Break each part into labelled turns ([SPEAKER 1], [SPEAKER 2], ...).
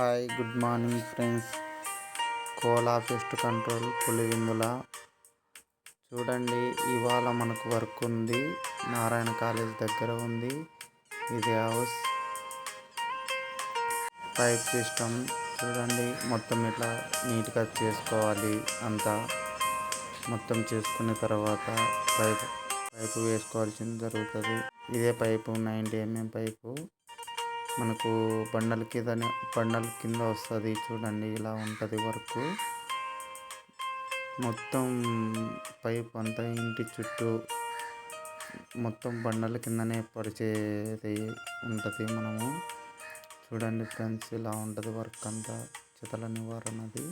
[SPEAKER 1] Hi good morning friends. Kola pest control Pulivendula. చూడండి ఇవాళ మనకు వర్క్ ఉంది. నారాయణ కాలేజ్ దగ్గర ఉంది. ఇది హౌస్. Pipe system. చూడండి మొత్తం ఇట్లా నీట్గా చేసుకోవాలి అంతా. మొత్తం చేసుకున్న తర్వాత పైప్ పైపు వేసుకోవాల్సింది జరుగుతుంది. ఇదే పైపు నైంటీ ఎంఎం పైపు. మనకు బండల కింద బండల కింద వస్తుంది చూడండి ఇలా ఉంటుంది వర్క్. మొత్తం పైప్ అంతా ఇంటి చుట్టూ మొత్తం బండల కిందనే పరిచేది ఉంటుంది మనము. చూడండి ఫ్రెండ్స్ ఇలా ఉంటుంది వర్క్ అంతా చితల నివారణది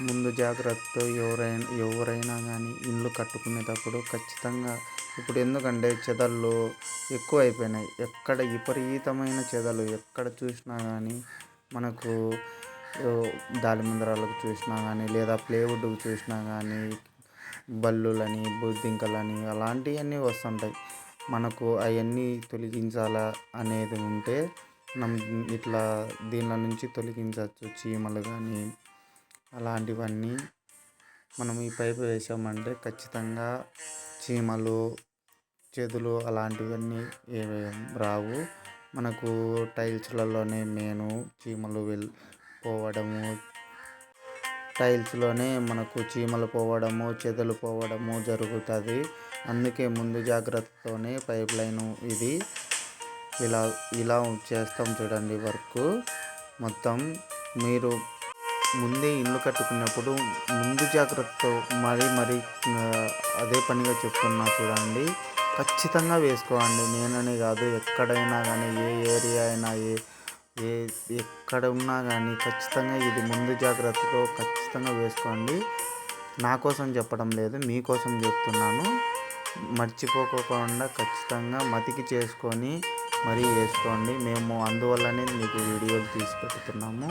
[SPEAKER 1] ముందు జాగ్రత్త ఎవరైనా ఎవరైనా కానీ ఇల్లు కట్టుకునేటప్పుడు ఖచ్చితంగా ఇప్పుడు ఎందుకంటే చెదలు ఎక్కువ అయిపోయినాయి ఎక్కడ విపరీతమైన చెదలు ఎక్కడ చూసినా కానీ మనకు దాలిమందరాలకు చూసినా కానీ లేదా ప్లేవుడ్కు చూసినా కానీ బల్లులని బొద్దింకలని అలాంటివన్నీ వస్తుంటాయి. మనకు అవన్నీ తొలగించాలా అనేది ఉంటే మనం ఇట్లా దీనిలో నుంచి తొలగించవచ్చు చీమలు కానీ అలాంటివన్నీ మనం ఈ పైపు వేసామంటే ఖచ్చితంగా చీమలు చెదులు అలాంటివన్నీ ఏమి రావు. మనకు టైల్స్లలోనే నేను చీమలు వెల్ పోవడము టైల్స్లోనే మనకు చీమలు పోవడము చెదలు పోవడము జరుగుతుంది. అందుకే ముందు జాగ్రత్తతోనే పైప్ లైన్ ఇది ఇలా ఇలా చేస్తాం చూడండి వర్క్. మొత్తం మీరు ముందే ఇల్లు కట్టుకున్నప్పుడు ముందు జాగ్రత్తతో మరీ మరీ అదే పనిగా చెప్తున్నా చూడండి. ఖచ్చితంగా వేసుకోండి. నేననే కాదు ఎక్కడైనా కానీ ఏ ఏరియా అయినా ఏ ఏ ఎక్కడ ఉన్నా కానీ ఖచ్చితంగా ఇది ముందు జాగ్రత్తతో ఖచ్చితంగా వేసుకోండి. నా కోసం చెప్పడం లేదు మీకోసం చెప్తున్నాను. మర్చిపోకోకుండా ఖచ్చితంగా మతికి చేసుకొని మరీ వేసుకోండి. మేము అందువల్లనే మీకు వీడియోలు తీసి పెడుతున్నాము.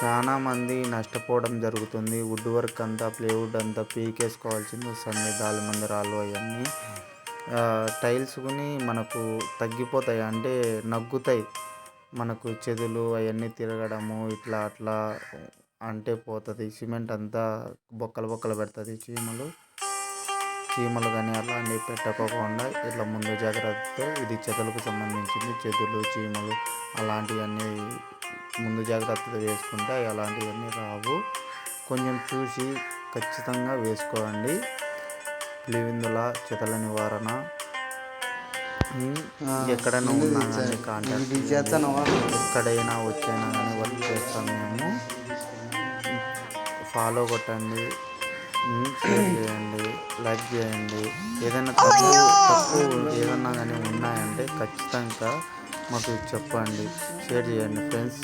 [SPEAKER 1] చాలామంది నష్టపోవడం జరుగుతుంది. వుడ్ వర్క్ అంతా ప్లేవుడ్ అంతా పీకేసుకోవాల్సింది వస్తుంది దాలి మందిరాలు అవన్నీ టైల్స్ కొని మనకు తగ్గిపోతాయి. అంటే నగ్గుతాయి. మనకు చెదులు అవన్నీ తిరగడము ఇట్లా అట్లా అంటే పోతుంది. సిమెంట్ అంతా బొక్కలు బొక్కలు పెడుతుంది. చీమలు చీమలు కానీ అలాంటివి పెట్టకోకుండా ఇట్లా ముందు జాగ్రత్తతో ఇది చెదలకు సంబంధించింది. చెదులు చీమలు అలాంటివన్నీ ముందు జాగ్రత్తగా వేసుకుంటే అలాంటివన్నీ రావు. కొంచెం చూసి ఖచ్చితంగా వేసుకోండి. పులివిందుల చెతల నివారణ. ఎక్కడైనా ఉన్నా కానీ కాంటాక్ట్ ఎక్కడైనా వచ్చైనా కానీ వర్క్ చేస్తాం మేము. ఫాలో కొట్టండి. షేర్ చేయండి. లైక్ చేయండి. ఏదైనా తప్పు తప్పు ఏదన్నా కానీ ఉన్నాయంటే ఖచ్చితంగా మాకు చెప్పండి. షేర్ చేయండి ఫ్రెండ్స్.